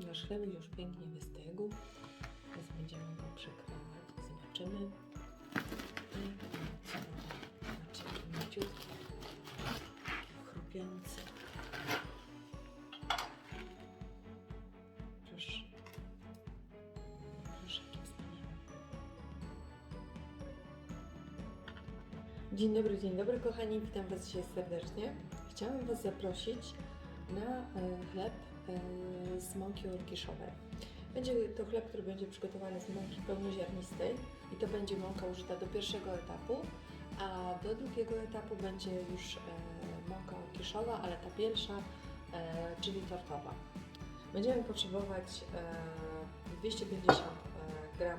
Nasz chleb już pięknie wystygł. Teraz będziemy go przekroić. Zobaczymy. I co? Zobaczcie, jaki mięciutki. Chrupiący. Proszę. Proszę, jaki wspaniały. Dzień dobry, dzień dobry kochani, witam Was dzisiaj serdecznie. Chciałam Was zaprosić na e, chleb z mąki orkiszowej. Będzie to chleb, który będzie przygotowany z mąki pełnoziarnistej i to będzie mąka użyta do pierwszego etapu, a do drugiego etapu będzie już e, mąka orkiszowa, ale ta pierwsza, e, czyli tortowa. Będziemy potrzebować e, 250 e, gram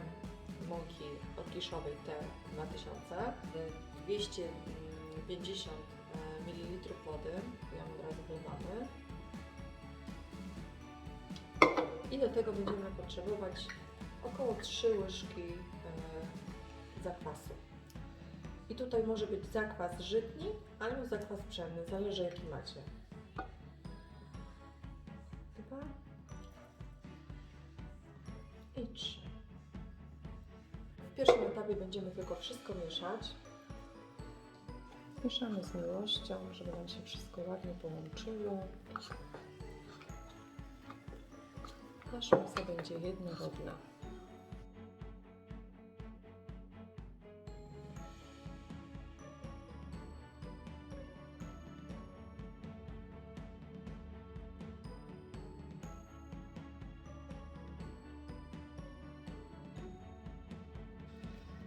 mąki orkiszowej T2000, e, 250 ml wody, ją od razu wlewamy. I do tego będziemy potrzebować około 3 łyżki e, zakwasu. I tutaj może być zakwas żytni albo zakwas pszenny, zależy jaki macie. Dwa i trzy. W pierwszym etapie będziemy tylko wszystko mieszać. Mieszamy z miłością, żeby nam się wszystko ładnie połączyło. Masa będzie jednorodna.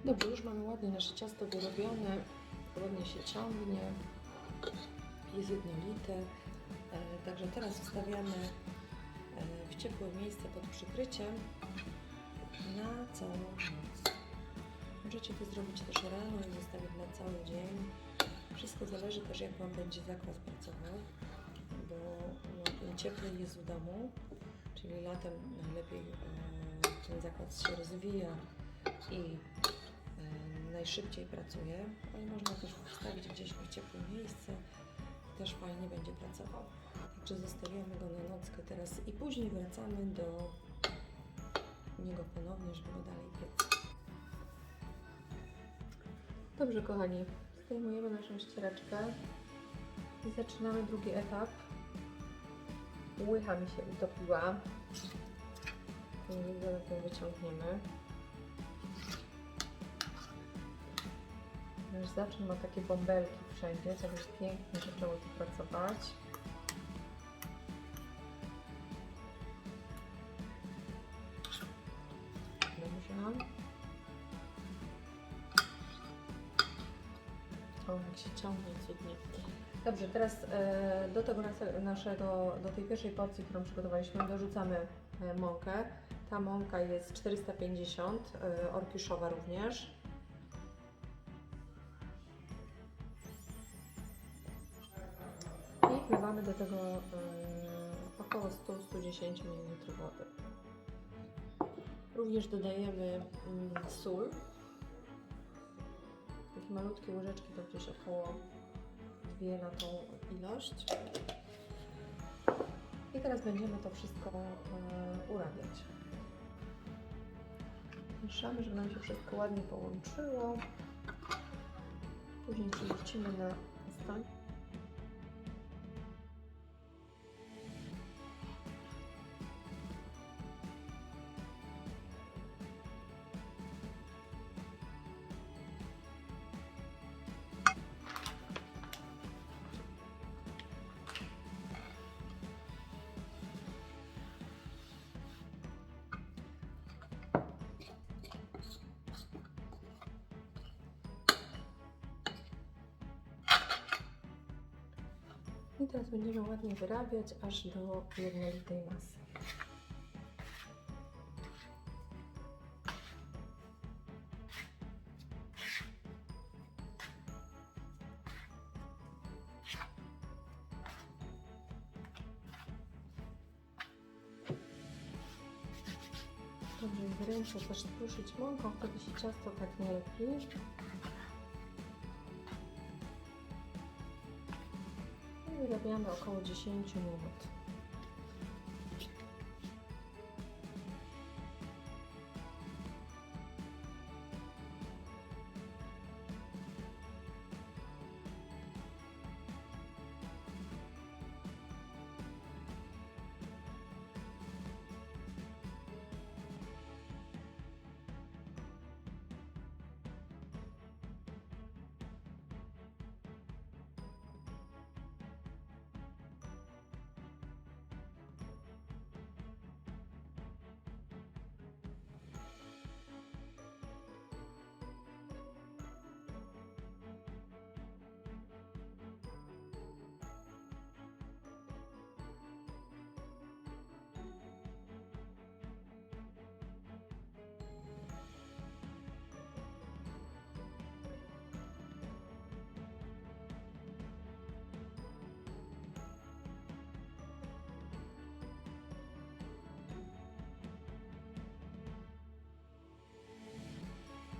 Dobrze, już mamy ładnie nasze ciasto wyrobione, ładnie się ciągnie, jest jednolite. E, Także teraz wstawiamy w ciepłe miejsce pod przykryciem na całą noc. Możecie to zrobić też rano i zostawić na cały dzień. Wszystko zależy też jak Wam będzie zakwas pracował, bo no, cieplej jest w domu, czyli latem najlepiej e, ten zakwas się rozwija i e, najszybciej pracuje, ale można też wstawić gdzieś w ciepłe miejsce, też fajnie będzie pracował. Także zostawiamy go na nockę teraz i później wracamy do niego ponownie, żeby go dalej piec. Dobrze kochani, zdejmujemy naszą ściereczkę i zaczynamy drugi etap. Łycha mi się utopiła. I zaraz ją wyciągniemy. Nasz zaczyn ma takie bąbelki wszędzie, tak już pięknie zaczęło tu pracować. O, jak się ciągnie cudnie. Dobrze, teraz e, do tego naszego, do tej pierwszej porcji, którą przygotowaliśmy, dorzucamy e, mąkę. Ta mąka jest 450, e, orkiszowa również. I wlewamy do tego e, około 100-110 ml wody. Również dodajemy mm, sól. Takie malutkie łyżeczki, to gdzieś około dwie na tą ilość. I teraz będziemy to wszystko e, urabiać. Mieszamy, żeby nam się wszystko ładnie połączyło. Później przerzucimy na stan. I teraz będziemy ładnie wyrabiać aż do jednolitej masy. Dobrze jest ręce też spruszyć mąką, wtedy się ciasto tak nie lepi. Wyrabiamy około 10 minut.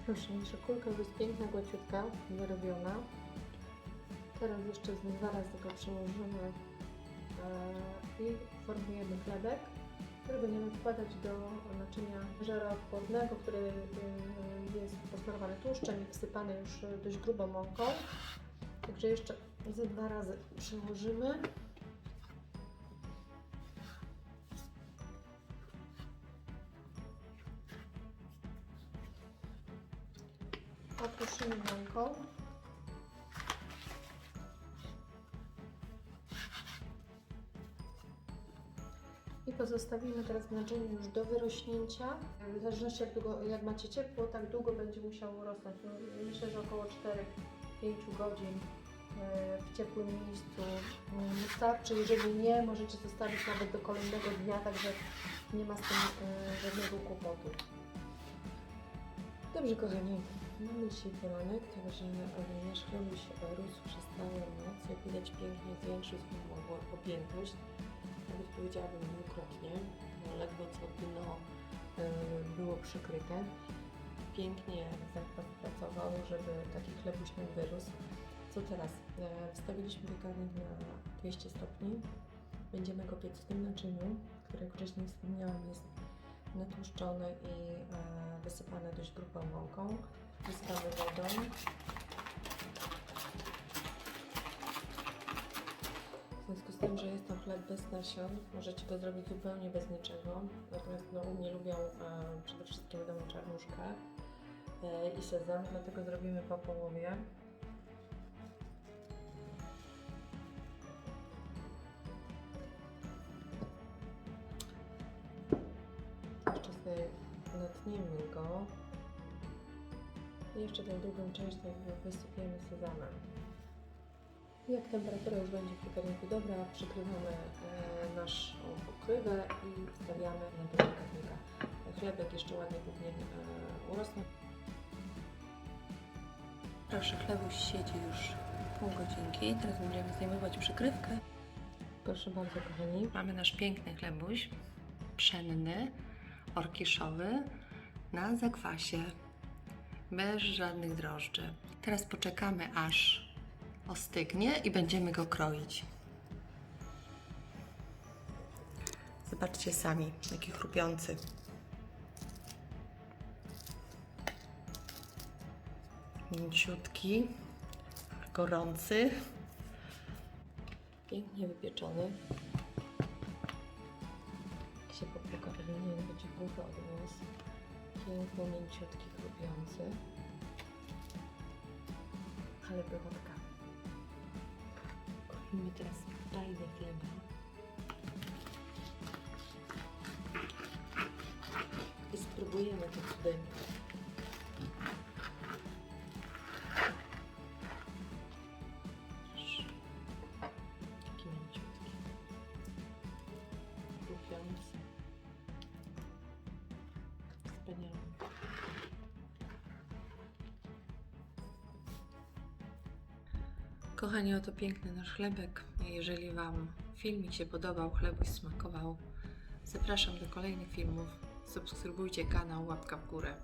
Proszę, nasza kulka już jest piękna, gładziutka, wyrobiona. Teraz jeszcze z dwa razy go przełożymy e, i formujemy chlebek, który będziemy wkładać do naczynia żaroodpornego, który e, jest posmarowany tłuszczem i wsypany już dość grubą mąką. Także jeszcze ze dwa razy przełożymy. Okruszymy mąką. I pozostawimy teraz w naczyniu już do wyrośnięcia. W zależności jak, długo, jak macie ciepło, tak długo będzie musiało rosnąć. No, Myślę, że około 4-5 godzin e, w ciepłym miejscu mm, wystarczy. Jeżeli nie, możecie zostawić nawet do kolejnego dnia, także nie ma z tym e, żadnego kłopotu. Dobrze kochani, mamy dzisiaj poranek, także nasz chlebuś rósł przez całą noc. Jak widać pięknie zwiększył swoją objętość. Nawet powiedziałabym dwukrotnie. No, ledwo co dno było przykryte. Pięknie zakwas pracował, żeby taki chlebuś nam wyrósł. Co teraz? E, Wstawiliśmy piekarnik na 200 stopni. Będziemy go piec w tym naczyniu, które jak wcześniej wspomniałam jest natłuszczone i e, wysypane dość grubą mąką. Wysypamy wodą. W związku z tym, że jest to chleb bez nasion, możecie go zrobić zupełnie bez niczego. Natomiast no, u mnie lubią e, przede wszystkim wiadomo czarnuszkę e, i sezam, dlatego zrobimy po połowie. Jeszcze sobie natniemy go. I jeszcze tę drugą część jakby wysypiemy sezamem. Jak temperatura już będzie w piekarniku dobra, przykrywamy e, naszą pokrywę i wstawiamy na do piekarnika. Chlebek jeszcze ładnie powinien e, urosnąć. Proszę, chlebuś siedzi już pół godzinki. Teraz będziemy zdejmować przykrywkę. Proszę bardzo, kochani. Mamy nasz piękny chlebuś, pszenny, orkiszowy, na zakwasie, bez żadnych drożdży. Teraz poczekamy, aż ostygnie i będziemy go kroić. Zobaczcie sami, jaki chrupiący. Mięciutki, gorący, pięknie wypieczony. Jak się powinien być głuchy od nas. Piękny, mięciutki, chrupiący. Ale pychotka. Kupimy teraz tajne chleba. I spróbujemy te cudy. Kochani, oto piękny nasz chlebek. Jeżeli Wam filmik się podobał, chlebuś smakował, zapraszam do kolejnych filmów. Subskrybujcie kanał, łapka w górę.